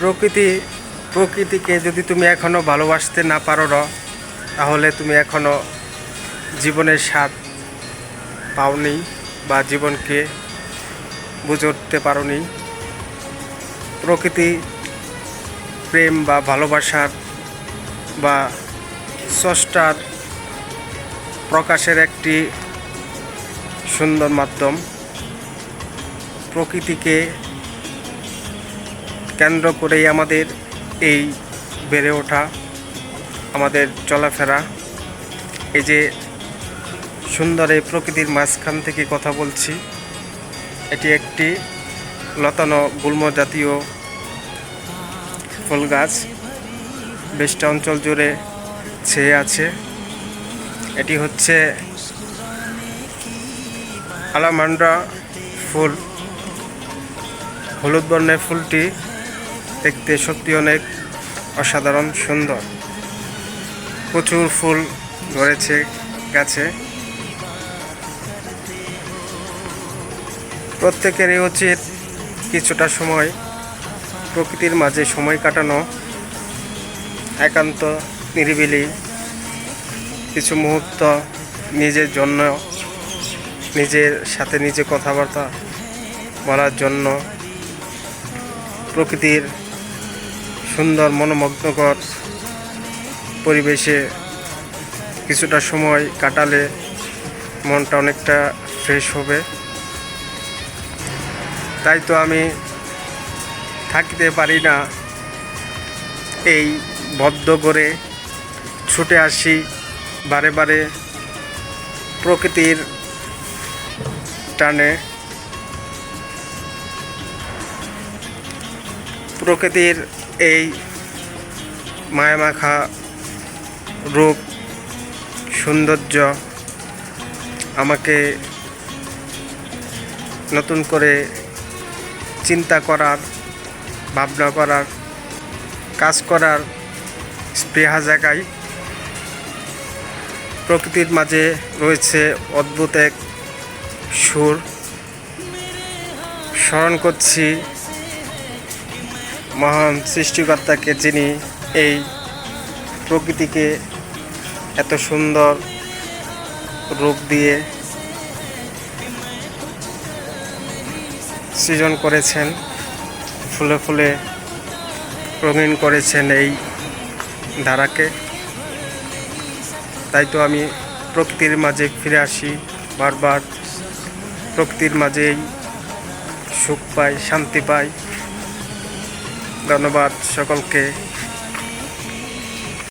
প্রকৃতি প্রকৃতিকে যদি তুমি এখনও ভালোবাসতে না পারো র, তাহলে তুমি এখনও জীবনের স্বাদ পাওনি বা জীবনকে বুঝে উঠতে পারোনি। প্রকৃতি প্রেম বা ভালোবাসার বা স্রষ্টার প্রকাশের একটি সুন্দর মাধ্যম। প্রকৃতিকে কেন্দ্র করেই আমাদের এই বেড়ে ওঠা, আমাদের চলাফেরা। এই যে সুন্দর এই প্রকৃতির মাঝখান থেকে কথা বলছি, এটি একটি লতানো গুল্ম জাতীয় ফুল গাছ। বেশটা অঞ্চল জুড়ে ছেয়ে আছে। এটি হচ্ছে আলামান্ডা ফুল, হলুদ বর্ণের ফুলটি। দেখতে সত্যি অনেক অসাধারণ, সুন্দর। প্রচুর ফুল ধরেছে, গাছে। প্রত্যেকেরই উচিত কিছুটা সময়, প্রকৃতির মাঝে সময় কাটানো, একান্ত, নিরিবিলি, কিছু মুহূর্ত নিজের জন্য, নিজের সাথে নিজে কথাবার্তা বলার জন্য, প্রকৃতির সুন্দর মনোমগ্নকর পরিবেশে কিছুটা সময় কাটালে মনটা অনেকটা ফ্রেশ হবে। তাই তো আমি থাকতে পারি না এই বদ্ধ করে ছুটে আসি বারে বারে প্রকৃতির টানে। প্রকৃতির এই মায়ামাখা রূপ, সৌন্দর্য আমাকে নতুন করে চিন্তা করার, ভাবনা করার, কাজ করার স্পৃহা জায়গায় প্রকৃতির মাঝে রয়েছে অদ্ভুত এক সুর। স্মরণ করছি মহান সৃষ্টিকর্তাকে যিনি এই প্রকৃতিকে এত সুন্দর রূপ দিয়ে সৃজন করেছেন, ফুলে ফুলে রঙিন করেছেন এই ধারাকে। তাই তো আমি প্রকৃতির মাঝে ফিরে আসি, বারবার প্রকৃতির মাঝেই সুখ পাই, শান্তি পাই। ধন্যবাদ সকলকে।